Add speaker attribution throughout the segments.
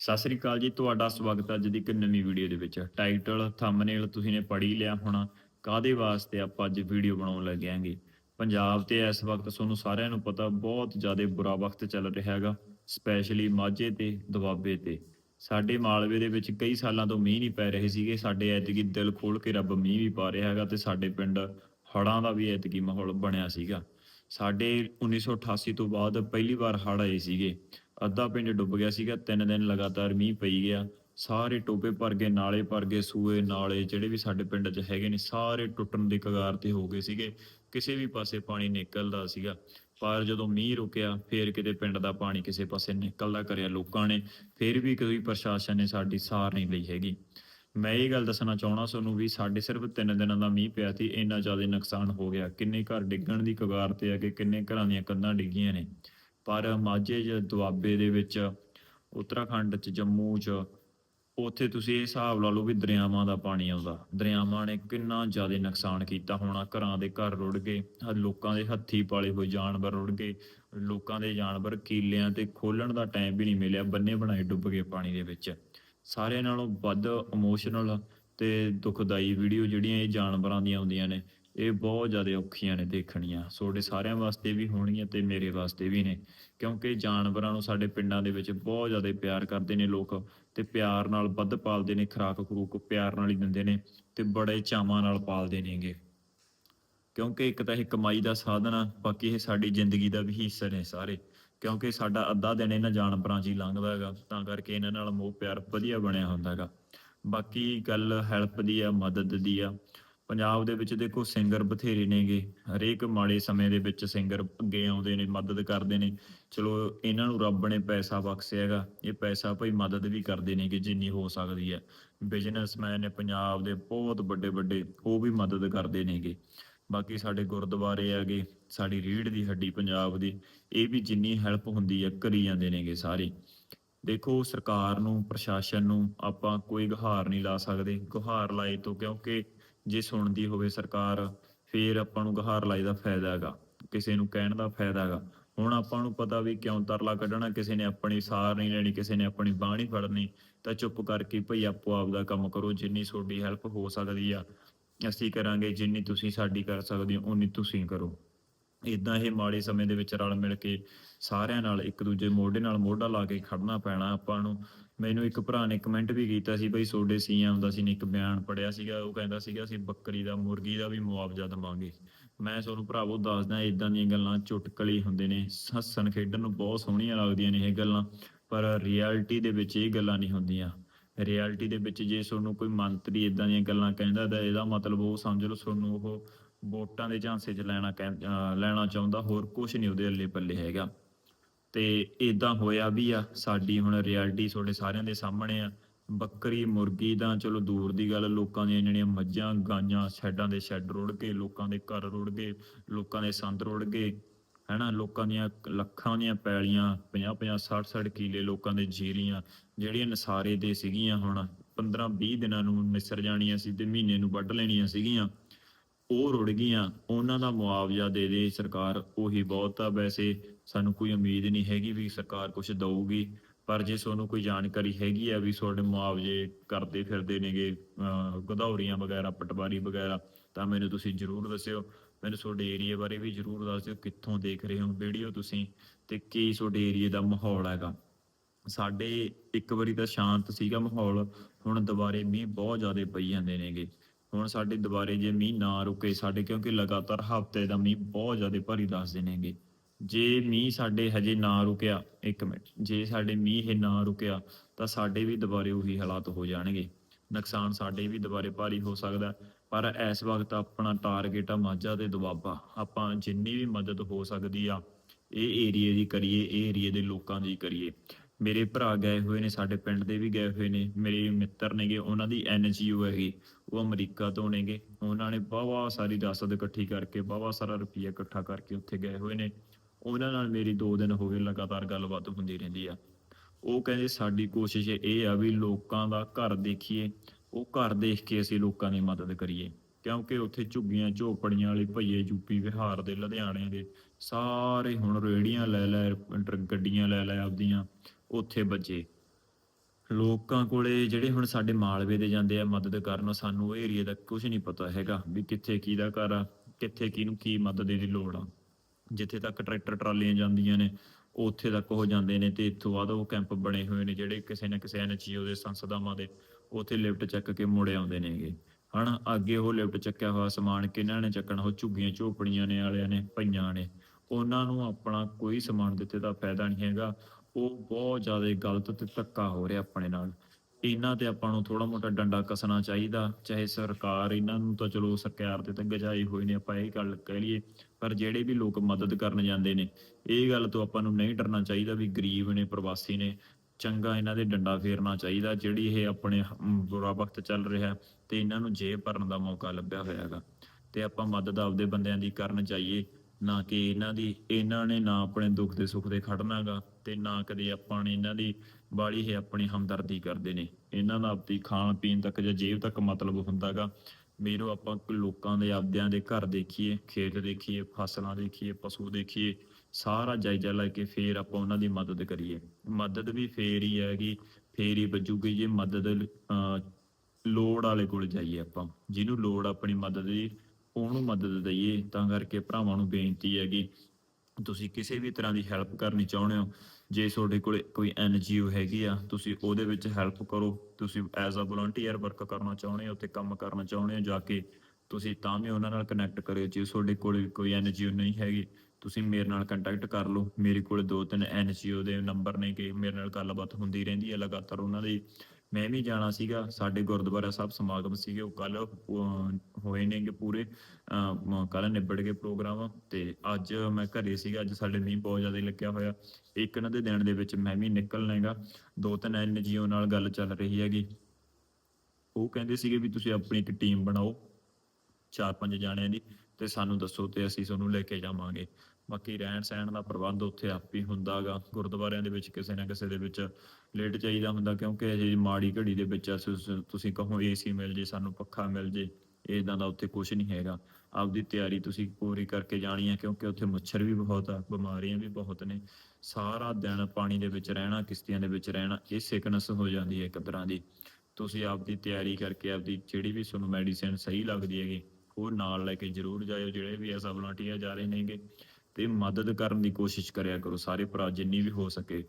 Speaker 1: ਸਤਿ ਸ੍ਰੀ ਅਕਾਲ ਜੀ, ਤੁਹਾਡਾ ਸਵਾਗਤ ਹੈ ਅੱਜ ਦੀ ਇੱਕ ਨਵੀਂ ਵੀਡੀਓ ਦੇ ਵਿੱਚ। ਟਾਈਟਲ ਥੰਬਨੇਲ ਤੁਸੀਂ ਨੇ ਪੜ੍ਹ ਹੀ ਲਿਆ ਹੋਣਾ ਕਾਦੇ ਵਾਸਤੇ ਆਪਾਂ ਅੱਜ ਵੀਡੀਓ ਬਣਾਉਣ ਲੱਗੇ ਆਂਗੇ ਪੰਜਾਬ ਤੇ ਇਸ ਵਕਤ ਤੁਹਾਨੂੰ ਸਾਰਿਆਂ ਨੂੰ ਪਤਾ ਬਹੁਤ ਜ਼ਿਆਦਾ ਬੁਰਾ ਵਕਤ ਚੱਲ ਰਿਹਾ ਹੈਗਾ ਸਪੈਸ਼ਲੀ ਮਾਝੇ ਤੇ ਦੁਆਬੇ ਤੇ। ਸਾਡੇ ਮਾਲਵੇ ਦੇ ਵਿੱਚ ਕਈ ਸਾਲਾਂ ਤੋਂ ਮੀਂਹ ਨਹੀਂ ਪੈ ਰਹੇ ਸੀਗੇ, ਸਾਡੇ ਐਤਕੀ ਦਿਲ ਖੋਲ ਕੇ ਰੱਬ ਮੀਂਹ ਵੀ ਪਾ ਰਿਹਾ ਹੈਗਾ ਤੇ ਸਾਡੇ ਪਿੰਡ ਹੜ੍ਹਾਂ ਦਾ ਵੀ ਐਤਕੀ ਮਾਹੌਲ ਬਣਿਆ ਸੀਗਾ। ਸਾਡੇ 1988 ਤੋਂ ਬਾਅਦ ਪਹਿਲੀ ਵਾਰ ਹੜ੍ਹ ਆਏ ਸੀਗੇ। ਅੱਧਾ ਪਿੰਡ ਡੁੱਬ ਗਿਆ ਸੀਗਾ, ਤਿੰਨ ਦਿਨ ਲਗਾਤਾਰ ਮੀਂਹ ਪਈ ਗਿਆ। ਸਾਰੇ ਟੋਪੇ ਭਰ ਗਏ, ਨਾਲੇ ਭਰ ਗਏ, ਸੂਏ, ਨਾਲੇ ਜਿਹੜੇ ਵੀ ਸਾਡੇ ਪਿੰਡ 'ਚ ਹੈਗੇ ਨੇ, ਸਾਰੇ ਟੁੱਟਣ ਦੀ ਕਗਾਰ ਤੇ ਹੋ ਗਏ ਸੀਗੇ। ਕਿਸੇ ਵੀ ਪਾਸੇ ਪਾਣੀ ਨਿਕਲਦਾ ਸੀਗਾ, ਪਰ ਜਦੋਂ ਮੀਂਹ ਰੁਕਿਆ, ਫੇਰ ਕਿਤੇ ਪਿੰਡ ਦਾ ਪਾਣੀ ਕਿਸੇ ਪਾਸੇ ਨਿਕਲਦਾ ਕਰਿਆ ਲੋਕਾਂ ਨੇ। ਫੇਰ ਵੀ ਕੋਈ ਪ੍ਰਸ਼ਾਸਨ ਨੇ ਸਾਡੀ ਸਾਰ ਨਹੀਂ ਲਈ ਹੈਗੀ। ਮੈਂ ਇਹ ਗੱਲ ਦੱਸਣਾ ਚਾਹਣਾ ਤੁਹਾਨੂੰ ਵੀ ਸਾਡੇ ਸਿਰਫ 3 ਦਿਨਾਂ ਦਾ ਮੀਂਹ ਪਿਆ ਸੀ, ਇੰਨਾ ਜ਼ਿਆਦਾ ਨੁਕਸਾਨ ਹੋ ਗਿਆ। ਕਿੰਨੇ ਘਰ ਡਿੱਗਣ ਦੀ ਕਗਾਰ ਤੇ ਆ ਕਿ ਕਿੰਨੇ ਘਰਾਂ ਦੀਆਂ ਕੰਧਾਂ ਡਿੱਗੀਆਂ ਨੇ। ਪਰ ਮਾਝੇ 'ਚ, ਦੁਆਬੇ ਦੇ ਵਿੱਚ, ਉੱਤਰਾਖੰਡ 'ਚ, ਜੰਮੂ 'ਚ, ਉੱਥੇ ਤੁਸੀਂ ਇਹ ਹਿਸਾਬ ਲਾ ਲਓ ਵੀ ਦਰਿਆਵਾਂ ਦਾ ਪਾਣੀ ਆਉਂਦਾ। ਦਰਿਆਵਾਂ ਨੇ ਕਿੰਨਾ ਜ਼ਿਆਦਾ ਨੁਕਸਾਨ ਕੀਤਾ ਹੋਣਾ। ਘਰਾਂ ਦੇ ਘਰ ਰੁੜ ਗਏ ਲੋਕਾਂ ਦੇ ਹੱਥੀ ਪਾਲੇ ਹੋਏ ਜਾਨਵਰ ਰੁੜ ਗਏ। ਲੋਕਾਂ ਦੇ ਜਾਨਵਰ ਕੀਲਿਆਂ ਤੇ ਖੋਲਣ ਦਾ ਟਾਈਮ ਵੀ ਨਹੀਂ ਮਿਲਿਆ। ਬੰਨੇ ਬਣਾਏ ਡੁੱਬ ਗਏ ਪਾਣੀ ਦੇ ਵਿੱਚ। ਸਾਰਿਆਂ ਨਾਲੋਂ ਵੱਧ ਇਮੋਸ਼ਨਲ ਤੇ ਦੁਖਦਾਈ ਵੀਡੀਓ ਜਿਹੜੀਆਂ ਇਹ ਜਾਨਵਰਾਂ ਦੀਆਂ ਆਉਂਦੀਆਂ ਨੇ, ਇਹ ਬਹੁਤ ਜ਼ਿਆਦਾ ਔਖੀਆਂ ਨੇ ਦੇਖਣੀਆਂ। ਤੁਹਾਡੇ ਸਾਰਿਆਂ ਵਾਸਤੇ ਵੀ ਹੋਣਗੀਆਂ ਤੇ ਮੇਰੇ ਵਾਸਤੇ ਵੀ ਨੇ। ਕਿਉਂਕਿ ਜਾਨਵਰਾਂ ਨੂੰ ਸਾਡੇ ਪਿੰਡਾਂ ਦੇ ਵਿੱਚ ਬਹੁਤ ਜ਼ਿਆਦਾ ਪਿਆਰ ਕਰਦੇ ਨੇ ਲੋਕ ਤੇ ਪਿਆਰ ਨਾਲ ਵੱਧ ਪਾਲਦੇ ਨੇ, ਖੁਰਾਕ ਖਰੂਕ ਪਿਆਰ ਨਾਲ ਹੀ ਦਿੰਦੇ ਨੇ ਤੇ ਬੜੇ ਚਾਵਾਂ ਨਾਲ ਪਾਲਦੇ ਨੇਗੇ। ਕਿਉਂਕਿ ਇੱਕ ਤਾਂ ਇਹ ਕਮਾਈ ਦਾ ਸਾਧਨ ਆ, ਬਾਕੀ ਇਹ ਸਾਡੀ ਜ਼ਿੰਦਗੀ ਦਾ ਵੀ ਹਿੱਸਾ ਨੇ ਸਾਰੇ। ਕਿਉਂਕਿ ਸਾਡਾ ਅੱਧਾ ਦਿਨ ਇਹਨਾਂ ਜਾਨਵਰਾਂ 'ਚ ਹੀ ਲੰਘਦਾ ਹੈਗਾ, ਤਾਂ ਕਰਕੇ ਇਹਨਾਂ ਨਾਲ ਮੋਹ ਪਿਆਰ ਵਧੀਆ ਬਣਿਆ ਹੁੰਦਾ ਹੈਗਾ। ਬਾਕੀ ਗੱਲ ਹੈਲਪ ਦੀ ਆ, ਮਦਦ ਦੀ ਆ। ਪੰਜਾਬ ਦੇ ਵਿੱਚ ਦੇਖੋ ਸਿੰਗਰ ਬਥੇਰੇ ਨੇਗੇ। ਹਰੇਕ ਮਾੜੇ ਸਮੇਂ ਦੇ ਵਿੱਚ ਸਿੰਗਰ ਅੱਗੇ ਆਉਂਦੇ ਨੇ, ਮਦਦ ਕਰਦੇ ਨੇ। ਚਲੋ ਇਹਨਾਂ ਨੂੰ ਰੱਬ ਨੇ ਪੈਸਾ ਬਖਸ਼ਿਆ ਹੈਗਾ, ਇਹ ਪੈਸਾ ਭਾਈ ਮਦਦ ਵੀ ਕਰਦੇ ਨੇਗੇ ਜਿੰਨੀ ਹੋ ਸਕਦੀ ਹੈ। ਬਿਜ਼ਨਸਮੈਨ ਨੇ ਪੰਜਾਬ ਦੇ ਬਹੁਤ ਵੱਡੇ ਵੱਡੇ ਉਹ ਵੀ ਮਦਦ ਕਰਦੇ ਨੇਗੇ। ਬਾਕੀ ਸਾਡੇ ਗੁਰਦੁਆਰੇ ਹੈਗੇ, ਸਾਡੀ ਰੀੜ ਦੀ ਹੱਡੀ ਪੰਜਾਬ ਦੀ, ਇਹ ਵੀ ਜਿੰਨੀ ਹੈਲਪ ਹੁੰਦੀ ਹੈ ਕਰੀ ਜਾਂਦੇ ਨੇਗੇ ਸਾਰੇ। ਦੇਖੋ, ਸਰਕਾਰ ਨੂੰ, ਪ੍ਰਸ਼ਾਸਨ ਨੂੰ ਆਪਾਂ ਕੋਈ ਗੁਹਾਰ ਨਹੀਂ ਲਾ ਸਕਦੇ। ਗੁਹਾਰ ਲਾਏ ਤੋਂ ਕਿਉਂਕਿ ਜੇ ਸੁਣਦੀ ਹੋਵੇ ਸਰਕਾਰ, ਫੇਰ ਆਪਾਂ ਨੂੰ ਗੁਹਾਰ ਲਾਏ ਦਾ ਫਾਇਦਾ ਹੈਗਾ, ਕਿਸੇ ਨੂੰ ਕਹਿਣ ਦਾ ਫਾਇਦਾ ਹੈਗਾ। ਹੁਣ ਆਪਾਂ ਨੂੰ ਪਤਾ ਵੀ ਕਿਉਂ ਤਰਲਾ ਕੱਢਣਾ, ਕਿਸੇ ਨੇ ਆਪਣੀ ਸਾਰ ਨਹੀਂ ਲੈਣੀ, ਕਿਸੇ ਨੇ ਆਪਣੀ ਬਾਹ ਨਹੀਂ ਫੜਨੀ, ਤਾਂ ਚੁੱਪ ਕਰਕੇ ਭਈ ਆਪੋ ਆਪ ਦਾ ਕੰਮ ਕਰੋ, ਜਿੰਨੀ ਤੁਹਾਡੀ ਹੈਲਪ ਹੋ ਸਕਦੀ ਆ। ਅਸੀਂ ਕਰਾਂਗੇ ਜਿੰਨੀ ਤੁਸੀਂ ਸਾਡੀ ਕਰ ਸਕਦੇ ਹੋ ਉਨੀ ਤੁਸੀਂ ਕਰੋ। ਇਦਾਂ ਇਹ ਮਾੜੇ ਸਮੇਂ ਦੇ ਵਿੱਚ ਰਲ ਮਿਲ ਕੇ ਸਾਰਿਆਂ ਨਾਲ ਇੱਕ ਦੂਜੇ ਮੋਢੇ ਨਾਲ ਮੋਢਾ ਲਾ ਕੇ ਖੜਨਾ ਪੈਣਾ ਆਪਾਂ ਨੂੰ। ਮੈਨੂੰ ਇੱਕ ਭਰਾ ਨੇ ਕਮੈਂਟ ਵੀ ਕੀਤਾ ਸੀ, ਬਈ ਸੋਡੇ ਸੀਐਮ ਦਾ ਸੀ ਨੇ ਇੱਕ ਬਿਆਨ ਪੜਿਆ ਸੀਗਾ, ਉਹ ਕਹਿੰਦਾ ਸੀਗਾ, ਅਸੀਂ ਬੱਕਰੀ ਦਾ, ਮੁਰਗੀ ਦਾ ਵੀ ਮੁਆਵਜ਼ਾ ਦਵਾਂਗੇ। ਮੈਂ ਤੁਹਾਨੂੰ ਭਰਾਵੋ ਦੱਸਦਾ ਇਦਾਂ ਦੀਆਂ ਗੱਲਾਂ ਚੁਟਕਲੀ ਹੁੰਦੇ ਨੇ। ਹੱਸਣ ਖੇਡਣ ਨੂੰ ਬਹੁਤ ਸੋਹਣੀਆਂ ਲੱਗਦੀਆਂ ਨੇ ਇਹ ਗੱਲਾਂ, ਪਰ ਰਿਐਲਿਟੀ ਦੇ ਵਿੱਚ ਇਹ ਗੱਲਾਂ ਨਹੀਂ ਹੁੰਦੀਆਂ। ਰਿਐਲਿਟੀ ਦੇ ਵਿੱਚ ਜੇ ਤੁਹਾਨੂੰ ਕੋਈ ਮੰਤਰੀ ਇਦਾਂ ਦੀਆਂ ਗੱਲਾਂ ਕਹਿੰਦਾ ਤਾਂ ਇਹਦਾ ਮਤਲਬ ਉਹ ਸਮਝ ਲਓ ਤੁਹਾਨੂੰ ਉਹ ਵੋਟਾਂ ਦੇ ਝਾਂਸੇ 'ਚ ਲੈਣਾ ਲੈਣਾ ਚਾਹੁੰਦਾ, ਹੋਰ ਕੁਝ ਨਹੀਂ ਉਹਦੇ ਅੱਲੇ ਪੱਲੇ ਹੈਗਾ। ਤੇ ਇਦਾਂ ਹੋਇਆ ਵੀ ਆ, ਸਾਡੀ ਹੁਣ ਰਿਐਲਿਟੀ ਤੁਹਾਡੇ ਸਾਰਿਆਂ ਦੇ ਸਾਹਮਣੇ ਆ। ਬੱਕਰੀ, ਮੁਰਗੀ ਤਾਂ ਚਲੋ ਦੂਰ ਦੀ ਗੱਲ ਲੋਕਾਂ ਦੀਆਂ ਜਿਹੜੀਆਂ ਮੱਝਾਂ, ਗਾਈਆਂ, ਸ਼ੈੱਡਾਂ ਦੇ ਸ਼ੈੱਡ ਰੁੜ ਕੇ ਲੋਕਾਂ ਦੇ ਘਰ ਰੁੜ ਗਏ, ਲੋਕਾਂ ਦੇ ਸੰਦ ਰੁੜ ਗਏ। ਹੈਨਾ, ਲੋਕਾਂ ਦੀਆਂ ਲੱਖਾਂ ਦੀਆਂ ਪੈਲੀਆਂ 50 50 60 60 ਕਿਲੇ ਲੋਕਾਂ ਦੇ ਜੀਰੀਆਂ, ਜਿਹੜੀਆਂ ਨਸਾਰੇ ਦੇ ਸੀਗੀਆਂ ਹੁਣ 15 20 ਦਿਨਾਂ ਨੂੰ ਨਿਸਰ ਜਾਣੀਆਂ ਸੀ ਤੇ ਮਹੀਨੇ ਨੂੰ ਵੱਢ ਲੈਣੀਆਂ ਸੀਗੀਆਂ, ਉਹ ਰੁੜ ਗਈਆਂ, ਉਹਨਾਂ ਦਾ ਮੁਆਵਜ਼ਾ ਦੇ ਦੇ ਸਰਕਾਰ ਉਹੀ ਬਹੁਤ ਆ, ਵੈਸੇ ਸਾਨੂੰ ਕੋਈ ਉਮੀਦ ਨਹੀਂ ਹੈਗੀ ਵੀ ਸਰਕਾਰ ਕੁਝ ਦਊਗੀ, ਪਰ ਜੇ ਤੁਹਾਨੂੰ ਕੋਈ ਜਾਣਕਾਰੀ ਹੈਗੀ ਆ ਵੀ ਤੁਹਾਡੇ ਮੁਆਵਜ਼ੇ ਕਰਦੇ ਫਿਰਦੇ ਨੇਗੇ, ਅਹ ਗਧੌਰੀਆਂ ਵਗੈਰਾ, ਪਟਵਾਰੀ ਵਗੈਰਾ, ਤਾਂ ਮੈਨੂੰ ਤੁਸੀਂ ਜਰੂਰ ਦੱਸਿਓ। ਮੈਨੂੰ ਤੁਹਾਡੇ ਏਰੀਆ ਬਾਰੇ ਵੀ ਜਰੂਰ ਦੱਸ ਦਿਓ, ਕਿੱਥੋਂ ਦੇਖ ਰਹੇ ਹੋ ਵੀਡੀਓ ਤੁਸੀਂ ਤੇ ਕੀ ਤੁਹਾਡੇ ਏਰੀਆ ਦਾ ਮਾਹੌਲ ਹੈਗਾ। ਸਾਡੇ ਇੱਕ ਵਾਰੀ ਤਾਂ ਸ਼ਾਂਤ ਸੀਗਾ ਮਾਹੌਲ, ਹੁਣ ਦੁਬਾਰੇ ਮੀਂਹ ਬਹੁਤ ਜ਼ਿਆਦਾ ਪਈ ਜਾਂਦੇ ਨੇਗੇ। ਹੁਣ ਸਾਡੇ ਦੁਬਾਰੇ ਜੇ ਮੀਂਹ ਨਾ ਰੁਕੇ ਸਾਡੇ, ਕਿਉਂਕਿ ਲਗਾਤਾਰ ਹਫ਼ਤੇ ਦਾ ਮੀਂਹ ਬਹੁਤ ਜ਼ਿਆਦਾ ਭਾਰੀ ਦੱਸਦੇ ਨੇਗੇ। ਜੇ ਮੀਂਹ ਸਾਡੇ ਹਜੇ ਨਾ ਰੁਕਿਆ, ਇੱਕ ਮਿੰਟ, ਜੇ ਸਾਡੇ ਮੀਂਹ ਇਹ ਨਾ ਰੁਕਿਆ, ਤਾਂ ਸਾਡੇ ਵੀ ਦੁਬਾਰੇ ਉਹੀ ਹਾਲਾਤ ਹੋ ਜਾਣਗੇ। ਨੁਕਸਾਨ ਸਾਡੇ ਵੀ ਦੁਬਾਰੇ ਭਾਰੀ ਹੋ ਸਕਦਾ ਪਰ ਇਸ ਵਕਤ ਆਪਣਾ ਟਾਰਗੇਟ ਆ ਮਾਝਾ ਤੇ ਦੁਆਬਾ। ਆਪਾਂ ਜਿੰਨੀ ਵੀ ਮਦਦ ਹੋ ਸਕਦੀ ਆ, ਇਹ ਏਰੀਏ ਦੀ ਕਰੀਏ, ਇਹ ਏਰੀਏ ਦੇ ਲੋਕਾਂ ਦੀ ਕਰੀਏ। ਮੇਰੇ ਭਰਾ ਗਏ ਹੋਏ ਨੇ, ਸਾਡੇ ਪਿੰਡ ਦੇ ਵੀ ਗਏ ਹੋਏ ਨੇ। ਮੇਰੇ ਮਿੱਤਰ ਨੇਗੇ, ਉਹਨਾਂ ਦੀ ਐਨਜੀਓ ਹੈਗੀ। ਉਹ ਅਮਰੀਕਾ ਤੋਂ ਨੇਗੇ। ਉਹਨਾਂ ਨੇ ਬਹੁਤ ਸਾਰੀ ਰਸਦ ਇਕੱਠੀ ਕਰਕੇ ਬਹੁਤ ਸਾਰਾ ਰੁਪਈਆ ਇਕੱਠਾ ਕਰਕੇ ਉੱਥੇ ਗਏ ਹੋਏ ਨੇ। ਉਹਨਾਂ ਨਾਲ ਮੇਰੀ 2 ਦਿਨ ਹੋ ਗਏ ਲਗਾਤਾਰ ਗੱਲਬਾਤ ਹੁੰਦੀ ਰਹਿੰਦੀ ਆ। ਉਹ ਕਹਿੰਦੇ ਸਾਡੀ ਕੋਸ਼ਿਸ਼ ਇਹ ਆ ਵੀ ਲੋਕਾਂ ਦਾ ਘਰ ਦੇਖੀਏ, ਉਹ ਘਰ ਦੇਖ ਕੇ ਅਸੀਂ ਲੋਕਾਂ ਦੀ ਮਦਦ ਕਰੀਏ। ਕਿਉਂਕਿ ਉੱਥੇ ਝੁੱਗੀਆਂ, ਝੋਪੜੀਆਂ ਵਾਲੇ ਭਈਏ ਯੂਪੀ ਬਿਹਾਰ ਦੇ, ਲੁਧਿਆਣੇ ਦੇ ਸਾਰੇ ਹੁਣ ਰੇੜੀਆਂ ਲੈ ਲੈ ਗੱਡੀਆਂ ਲੈ ਲੈ ਆਪਦੀਆਂ, ਉੱਥੇ ਬੱਜੇ ਲੋਕਾਂ ਕੋਲੇ ਜਿਹੜੇ ਹੁਣ ਸਾਡੇ ਮਾਲਵੇ ਦੇ ਜਾਂਦੇ ਆ ਮਦਦ ਕਰਨ, ਸਾਨੂੰ ਉਹ ਏਰੀਆ ਦਾ ਕੁਝ ਨਹੀਂ ਪਤਾ ਹੈਗਾ ਵੀ ਕਿੱਥੇ ਕੀ ਦਾ ਘਰ ਆ, ਕਿੱਥੇ ਕਿਹਨੂੰ ਕੀ ਮਦਦ ਦੀ ਲੋੜ ਆ। ਜਿੱਥੇ ਤੱਕ ਟਰੈਕਟਰ ਟਰਾਲੀਆਂ ਜਾਂਦੀਆਂ ਨੇ ਉੱਥੇ ਤੱਕ ਉਹ ਜਾਂਦੇ ਨੇ ਤੇ ਇੱਥੋਂ ਬਾਅਦ ਉਹ ਕੈਂਪ ਬਣੇ ਹੋਏ ਨੇ ਜਿਹੜੇ ਕਿਸੇ ਨਾ ਕਿਸੇ ਐਨਜੀਓ ਦੇ ਸੰਸਥਾਵਾਂ ਦੇ, ਉੱਥੇ ਲਿਫਟ ਚੱਕ ਕੇ ਮੁੜ ਆਉਂਦੇ ਨੇਗੇ ਹਨਾ, ਅੱਗੇ ਉਹ ਲਿਫਟ ਚੱਕਿਆ ਹੋਇਆ ਸਮਾਨ ਕਿਹਨਾਂ ਨੇ ਚੱਕਣਾ, ਉਹ ਝੁੱਗੀਆਂ ਝੋਪੜੀਆਂ ਨੇ, ਵਾਲਿਆਂ ਨੇ ਪਈਆਂ ਨੇ। ਉਹਨਾਂ ਨੂੰ ਆਪਣਾ ਕੋਈ ਸਮਾਨ ਦਿੱਤੇ ਦਾ ਫਾਇਦਾ ਨਹੀਂ ਹੈਗਾ। ਉਹ ਬਹੁਤ ਜ਼ਿਆਦਾ ਗਲਤ ਤੇ ਧੱਕਾ ਹੋ ਰਿਹਾ ਆਪਣੇ ਨਾਲ। ਇਹਨਾਂ ਤੇ ਆਪਾਂ ਨੂੰ ਥੋੜਾ ਮੋਟਾ ਡੰਡਾ ਕੱਸਣਾ ਚਾਹੀਦਾ, ਚਾਹੇ ਸਰਕਾਰ ਇਹਨਾਂ ਨੂੰ ਤਾਂ ਚਲੋ ਸਰਕਾਰ ਤੇ ਤਾਂ ਗਜਾਈ ਹੋਈ ਨੇ ਆਪਾਂ ਇਹ ਗੱਲ ਕਹਿ ਲਈਏ, ਪਰ ਜਿਹੜੇ ਵੀ ਲੋਕ ਮਦਦ ਕਰਨ ਜਾਂਦੇ ਨੇ, ਇਹ ਗੱਲ ਤੋਂ ਆਪਾਂ ਨੂੰ ਨਹੀਂ ਡਰਨਾ ਚਾਹੀਦਾ ਵੀ ਗਰੀਬ ਨੇ, ਪ੍ਰਵਾਸੀ ਨੇ, ਚੰਗਾ ਇਹਨਾਂ ਦੇ ਡੰਡਾ ਫੇਰਨਾ ਚਾਹੀਦਾ, ਜਿਹੜੀ ਇਹ ਆਪਣੇ ਬੁਰਾ ਵਕਤ ਚੱਲ ਰਿਹਾ ਤੇ ਇਹਨਾਂ ਨੂੰ ਜੇਬ ਭਰਨ ਦਾ ਮੌਕਾ ਲੱਭਿਆ ਹੋਇਆ ਹੈਗਾ। ਤੇ ਆਪਾਂ ਮਦਦ ਆਪਦੇ ਬੰਦਿਆਂ ਦੀ ਕਰਨ ਚਾਹੀਏ ਨਾ ਕਿ ਇਹਨਾਂ ਦੀ, ਇਹਨਾਂ ਨੇ ਨਾ ਆਪਣੇ ਦੁੱਖ ਦੇ ਸੁੱਖ ਦੇ ਖੜਨਾਗਾ ਤੇ ਨਾ ਕਦੇ ਆਪਾਂ ਨੇ ਇਹਨਾਂ ਦੀ ਵਾਲੀ ਇਹ ਆਪਣੀ ਹਮਦਰਦੀ ਕਰਦੇ ਨੇ। ਇਹਨਾਂ ਦਾ ਆਪਦੀ ਖਾਣ ਪੀਣ ਤੱਕ ਜਾਂ ਜੇਬ ਤੱਕ ਮਤਲਬ ਹੁੰਦਾਗਾ ਮੇਰੋ ਆਪਾਂ ਲੋਕਾਂ ਦੇ ਆਪਦਿਆਂ ਦੇ ਘਰ ਦੇਖੀਏ ਖੇਤ ਦੇਖੀਏ ਫਸਲਾਂ ਦੇਖੀਏ ਪਸ਼ੂ ਦੇਖੀਏ ਸਾਰਾ ਜਾਇਜ਼ਾ ਲੈ ਕੇ ਫੇਰ ਆਪਾਂ ਉਹਨਾਂ ਦੀ ਮਦਦ ਕਰੀਏ। ਮਦਦ ਵੀ ਫੇਰ ਹੀ ਹੈਗੀ ਫੇਰ ਹੀ ਬਚੂਗੀ ਜੇ ਮਦਦ ਅਹ, ਲੋੜ ਵਾਲੇ ਕੋਲ ਜਾਈਏ ਆਪਾਂ। ਜਿਹਨੂੰ ਲੋੜ ਆਪਣੀ ਮਦਦ ਦੀ ਉਹਨੂੰ ਮਦਦ ਦਈਏ। ਤਾਂ ਕਰਕੇ ਭਰਾਵਾਂ ਨੂੰ ਬੇਨਤੀ ਹੈਗੀ ਤੁਸੀਂ ਕਿਸੇ ਵੀ ਤਰ੍ਹਾਂ ਦੀ ਹੈਲਪ ਕਰਨੀ ਚਾਹੁੰਦੇ ਹੋ ਜੇ ਤੁਹਾਡੇ ਕੋਲ ਕੋਈ ਐਨਜੀਓ ਹੈਗੀ ਆ, ਤੁਸੀਂ ਉਹਦੇ ਵਿੱਚ ਹੈਲਪ ਕਰੋ। ਤੁਸੀਂ ਐਜ਼ ਅ ਵਲੰਟੀਅਰ ਵਰਕ ਕਰਨਾ ਚਾਹੁੰਦੇ ਹੋ ਤੇ ਕੰਮ ਕਰਨਾ ਚਾਹੁੰਦੇ ਹੋ, ਜਾ ਕੇ ਤੁਸੀਂ ਤਾਂ ਵੀ ਉਹਨਾਂ ਨਾਲ ਕਨੈਕਟ ਕਰਿਓ। ਜੇ ਤੁਹਾਡੇ ਕੋਲ ਕੋਈ ਐਨਜੀਓ ਨਹੀਂ ਹੈਗੀ, ਤੁਸੀਂ ਮੇਰੇ ਨਾਲ ਕੰਟੈਕਟ ਕਰ ਲਓ। ਮੇਰੇ ਕੋਲ ਦੋ ਤਿੰਨ ਐਨਜੀਓ ਦੇ ਨੰਬਰ ਨੇ ਕਿ ਮੇਰੇ ਨਾਲ ਗੱਲਬਾਤ ਹੁੰਦੀ ਰਹਿੰਦੀ ਹੈ ਲਗਾਤਾਰ ਉਹਨਾਂ ਦੀ। ਮੈਂ ਵੀ ਜਾਣਾ ਸੀਗਾ, ਸਾਡੇ ਗੁਰਦੁਆਰਾ ਸਾਹਿਬ ਸਮਾਗਮ ਸੀਗੇ, ਉਹ ਕੱਲ ਹੋਏ ਨੇਗੇ ਪੂਰੇ। ਕੱਲ ਨਿਬੜ ਗਏ ਪ੍ਰੋਗਰਾਮ, ਤੇ ਅੱਜ ਮੈਂ ਘਰੇ ਸੀਗਾ, ਅੱਜ ਸਾਡੇ ਮੀਂਹ ਬਹੁਤ ਜ਼ਿਆਦਾ ਲੱਗਿਆ ਹੋਇਆ। ਇੱਕ ਇਹਨਾਂ ਦੇ ਦਿਨ ਦੇ ਵਿੱਚ ਮੈਂ ਵੀ ਨਿਕਲਣਾ ਹੈਗਾ। ਦੋ ਤਿੰਨ ਐਨਜੀਓ ਨਾਲ ਗੱਲ ਚੱਲ ਰਹੀ ਹੈਗੀ। ਉਹ ਕਹਿੰਦੇ ਸੀਗੇ ਵੀ ਤੁਸੀਂ ਆਪਣੀ ਇੱਕ ਟੀਮ ਬਣਾਓ। ਚਾਰ ਪੰਜ ਜਾਣਿਆਂ ਦੀ ਤੇ ਸਾਨੂੰ ਦੱਸੋ ਤੇ ਅਸੀਂ ਤੁਹਾਨੂੰ ਲੈ ਕੇ ਜਾਵਾਂਗੇ। ਬਾਕੀ ਰਹਿਣ ਸਹਿਣ ਦਾ ਪ੍ਰਬੰਧ ਉੱਥੇ ਆਪ ਹੀ ਹੁੰਦਾਗਾ। ਗੁਰਦੁਆਰਿਆਂ ਦੇ ਵਿੱਚ ਕਿਸੇ ਨਾ ਕਿਸੇ ਦੇ ਵਿੱਚ ਲੇਟ ਚਾਹੀਦਾ ਹੁੰਦਾ ਕਿਉਂਕਿ ਅਜੇ ਮਾੜੀ ਘੜੀ ਦੇ ਵਿੱਚ ਅਸੀਂ- ਤੁਸੀਂ ਕਹੋ ਏਸੀ ਮਿਲ ਜੇ, ਸਾਨੂੰ ਪੱਖਾ ਮਿਲ ਜੇ ਇਦਾਂ ਦਾ ਉੱਥੇ ਕੁਝ ਨਹੀਂ ਹੈਗਾ। ਆਪਦੀ ਤਿਆਰੀ ਤੁਸੀਂ ਪੂਰੀ ਕਰਕੇ ਜਾਣੀ ਹੈ ਕਿਉਂਕਿ ਉੱਥੇ ਮੱਛਰ ਵੀ ਬਹੁਤ ਆ, ਬਿਮਾਰੀਆਂ ਵੀ ਬਹੁਤ ਨੇ। ਸਾਰਾ ਦਿਨ ਪਾਣੀ ਦੇ ਵਿੱਚ ਰਹਿਣਾ, ਕਿਸ਼ਤੀਆਂ ਦੇ ਵਿੱਚ ਰਹਿਣਾ, ਇਹ ਸਿਕਨੈਸ ਹੋ ਜਾਂਦੀ ਹੈ ਇੱਕ ਤਰ੍ਹਾਂ ਦੀ। ਤੁਸੀਂ ਆਪਦੀ ਤਿਆਰੀ ਕਰਕੇ ਆਪਦੀ ਜਿਹੜੀ ਵੀ ਤੁਹਾਨੂੰ ਮੈਡੀਸਿਨ ਸਹੀ ਲੱਗਦੀ ਹੈਗੀ ਉਹ ਨਾਲ ਲੈ ਕੇ ਜ਼ਰੂਰ ਜਾਇਓ, ਜਿਹੜੇ ਵੀ ਐਸਾ ਵਲੰਟੀਅਰ ਜਾ ਰਹੇ ਨੇਗੇ। ਤੇ ਮਦਦ ਕਰਨ ਦੀ ਕੋਸ਼ਿਸ਼ ਕਰਿਆ ਕਰੋ, ਸਾਰੇ ਭਰਾ ਜਿੰਨੀ ਵੀ ਹੋ ਸਕੇ।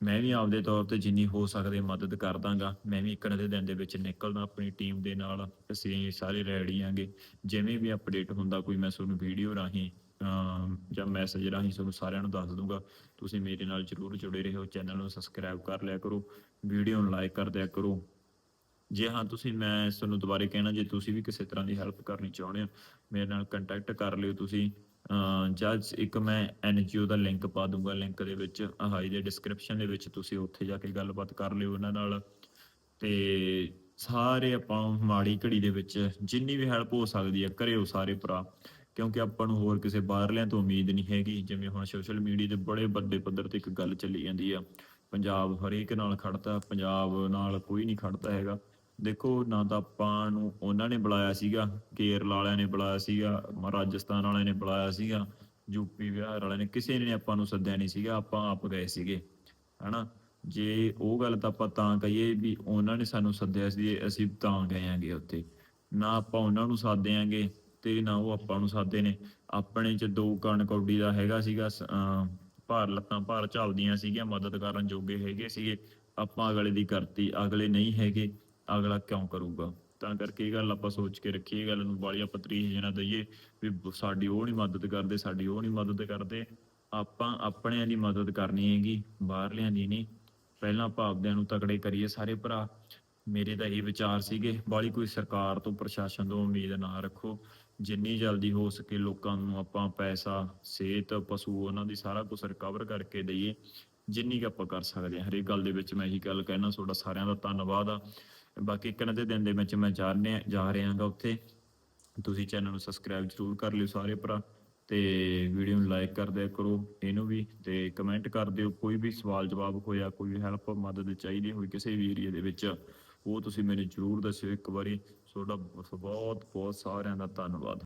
Speaker 1: ਮੈਂ ਵੀ ਆਪਦੇ ਤੌਰ ਤੇ ਜਿੰਨੀ ਹੋ ਸਕਦੇ ਮਦਦ ਕਰ ਦਾਂਗਾ ਮੈਂ ਵੀ ਇੱਕ ਨਾ ਦੇ ਦਿਨ ਦੇ ਵਿੱਚ ਨਿਕਲਦਾ ਆਪਣੀ ਟੀਮ ਦੇ ਨਾਲ ਅਸੀਂ ਸਾਰੇ ਰੈਡੀ ਆਂਗੇ। ਜਿਵੇਂ ਵੀ ਅਪਡੇਟ ਹੁੰਦਾ ਕੋਈ ਮੈਂ ਤੁਹਾਨੂੰ ਵੀਡੀਓ ਰਾਹੀਂ ਜਾਂ ਮੈਸੇਜ ਰਾਹੀਂ ਤੁਹਾਨੂੰ ਸਾਰਿਆਂ ਨੂੰ ਦੱਸ ਦੂੰਗਾ। ਤੁਸੀਂ ਮੇਰੇ ਨਾਲ ਜਰੂਰ ਜੁੜੇ ਰਹੋ, ਚੈਨਲ ਨੂੰ ਸਬਸਕ੍ਰਾਈਬ ਕਰ ਲਿਆ ਕਰੋ। ਵੀਡੀਓ ਨੂੰ ਲਾਈਕ ਕਰ ਦਿਆ ਕਰੋ। ਜੇ ਹਾਂ, ਤੁਸੀਂ ਮੈਂ ਤੁਹਾਨੂੰ ਦੁਬਾਰੇ ਕਹਿਣਾ, ਜੇ ਤੁਸੀਂ ਵੀ ਕਿਸੇ ਤਰ੍ਹਾਂ ਦੀ ਹੈਲਪ ਕਰਨੀ ਚਾਹੁੰਦੇ ਹੋ, ਮੇਰੇ ਨਾਲ ਕੰਟੈਕਟ ਕਰ ਲਿਓ ਤੁਸੀਂ। ਜੱਜ ਇੱਕ ਮੈਂ ਐਨਜੀਓ ਦਾ ਲਿੰਕ ਪਾ ਦੂੰਗਾ ਲਿੰਕ ਦੇ ਵਿੱਚ, ਹਾਈ ਦੇ ਡਿਸਕ੍ਰਿਪਸ਼ਨ ਦੇ ਵਿੱਚ ਤੁਸੀਂ ਉੱਥੇ ਜਾ ਕੇ ਗੱਲਬਾਤ ਕਰ ਲਿਓ ਉਹਨਾਂ ਨਾਲ। ਤੇ ਸਾਰੇ ਆਪਾਂ ਮਾੜੀ ਘੜੀ ਦੇ ਵਿੱਚ ਜਿੰਨੀ ਵੀ ਹੈਲਪ ਹੋ ਸਕਦੀ ਹੈ, ਕਰਿਓ ਸਾਰੇ ਭਰਾ। ਕਿਉਂਕਿ ਆਪਾਂ ਨੂੰ ਹੋਰ ਕਿਸੇ ਬਾਹਰਲਿਆਂ ਤੋਂ ਉਮੀਦ ਨਹੀਂ ਹੈਗੀ, ਜਿਵੇਂ ਹੁਣ ਸੋਸ਼ਲ ਮੀਡੀਆ ਤੇ ਬੜੇ ਵੱਡੇ ਪੱਧਰ ਤੇ ਇੱਕ ਗੱਲ ਚੱਲੀ ਜਾਂਦੀ ਆ। ਪੰਜਾਬ ਹਰੇਕ ਨਾਲ ਖੜਦਾ ਪੰਜਾਬ ਨਾਲ ਕੋਈ ਨਹੀਂ ਖੜਦਾ ਹੈਗਾ। ਦੇਖੋ ਨਾ ਤਾਂ ਆਪਾਂ ਨੂੰ ਉਹਨਾਂ ਨੇ ਬੁਲਾਇਆ ਸੀਗਾ, ਕੇਰਲ ਵਾਲਿਆਂ ਨੇ ਬੁਲਾਇਆ ਸੀਗਾ ਰਾਜਸਥਾਨ ਵਾਲਿਆਂ ਨੇ ਬੁਲਾਇਆ ਸੀਗਾ ਯੂਪੀ ਬਿਹਾਰ ਵਾਲਿਆਂ ਨੇ, ਕਿਸੇ ਨੇ ਆਪਾਂ ਨੂੰ ਸੱਦਿਆ ਨਹੀਂ ਸੀਗਾ, ਆਪਾਂ ਆਪ ਗਏ ਸੀਗੇ, ਹਨਾ? ਜੇ ਉਹ ਗੱਲ ਤਾਂ ਆਪਾਂ ਤਾਂ ਕਹੀਏ ਵੀ ਉਹਨਾਂ ਨੇ ਸਾਨੂੰ ਸੱਦਿਆ ਸੀ, ਅਸੀਂ ਤਾਂ ਗਏ ਆਂਗੇ ਉੱਥੇ। ਨਾ ਆਪਾਂ ਉਹਨਾਂ ਨੂੰ ਸਾਦੇ ਆਂਗੇ ਤੇ ਨਾ ਉਹ ਆਪਾਂ ਨੂੰ ਸਾਦੇ ਨੇ। ਆਪਣੇ ਚ ਦੋ ਕਣ ਕੌਡੀ ਦਾ ਹੈਗਾ ਸੀਗਾ, ਸ- ਭਾਰ ਲੱਤਾਂ ਭਾਰ ਚੱਲਦੀਆਂ ਸੀਗੀਆਂ, ਮਦਦ ਕਰਨ ਜੋਗੇ ਹੈਗੇ ਸੀਗੇ। ਆਪਾਂ ਅਗਲੇ ਦੀ ਕਰਤੀ, ਅਗਲੇ ਨਹੀਂ ਹੈਗੇ। ਅਗਲਾ ਕਿਉਂ ਕਰੂਗਾ? ਤਾਂ ਕਰਕੇ ਇਹ ਗੱਲ ਆਪਾਂ ਸੋਚ ਕੇ ਰੱਖੀਏ, ਇਹ ਗੱਲ ਨੂੰ ਬਾਲੀ ਆਪਾਂ ਤਰੀਹ ਦਈਏ ਵੀ ਸਾਡੀ ਉਹ ਨਹੀਂ ਮਦਦ ਕਰਦੇ, ਸਾਡੀ ਉਹ ਨਹੀਂ ਮਦਦ ਕਰਦੇ, ਆਪਾਂ ਆਪਣਿਆਂ ਦੀ ਮਦਦ ਕਰਨੀ ਹੈਗੀ, ਬਾਹਰਲਿਆਂ ਦੀ ਨਹੀਂ ਪਹਿਲਾਂ ਆਪਾਂ ਆਪਦਿਆਂ ਨੂੰ ਤਕੜੇ ਕਰੀਏ ਸਾਰੇ ਭਰਾ। ਮੇਰੇ ਤਾਂ ਇਹ ਵਿਚਾਰ ਸੀਗੇ ਬਾਲੀ ਕੋਈ ਸਰਕਾਰ ਤੋਂ ਪ੍ਰਸ਼ਾਸਨ ਤੋਂ ਉਮੀਦ ਨਾ ਰੱਖੋ। ਜਿੰਨੀ ਜਲਦੀ ਹੋ ਸਕੇ ਲੋਕਾਂ ਨੂੰ ਆਪਾਂ ਪੈਸਾ, ਸਿਹਤ, ਪਸ਼ੂ ਉਹਨਾਂ ਦੀ ਸਾਰਾ ਕੁਝ ਰਿਕਵਰ ਕਰਕੇ ਦਈਏ, ਜਿੰਨੀ ਕੁ ਆਪਾਂ ਕਰ ਸਕਦੇ ਹਾਂ। ਹਰੇਕ ਗੱਲ ਦੇ ਵਿੱਚ ਮੈਂ ਇਹੀ ਗੱਲ ਕਹਿਣਾ, ਤੁਹਾਡਾ ਸਾਰਿਆਂ ਦਾ ਧੰਨਵਾਦ ਆ। ਬਾਕੀ ਇੱਕ ਨਾ ਦੇ ਦਿਨ ਦੇ ਵਿੱਚ ਮੈਂ ਜਾ ਰਿਹਾ ਜਾ ਰਿਹਾਗਾ ਉੱਥੇ। ਤੁਸੀਂ ਚੈਨਲ ਨੂੰ ਸਬਸਕ੍ਰਾਈਬ ਜ਼ਰੂਰ ਕਰ ਲਿਓ ਸਾਰੇ ਭਰਾ ਤੇ ਵੀਡੀਓ ਨੂੰ ਲਾਈਕ ਕਰ ਦਿਆ ਕਰੋ, ਇਹਨੂੰ ਵੀ ਤੇ ਕਮੈਂਟ ਕਰ ਦਿਓ। ਕੋਈ ਵੀ ਸਵਾਲ, ਜਵਾਬ ਹੋਇਆ, ਕੋਈ ਹੈਲਪ ਮਦਦ ਚਾਹੀਦੀ ਹੋਈ ਕਿਸੇ ਵੀ ਏਰੀਆ ਦੇ ਵਿੱਚ, ਉਹ ਤੁਸੀਂ ਮੈਨੂੰ ਜ਼ਰੂਰ ਦੱਸਿਓ ਇੱਕ ਵਾਰੀ। ਤੁਹਾਡਾ ਬਹੁਤ ਬਹੁਤ ਸਾਰਿਆਂ ਦਾ ਧੰਨਵਾਦ।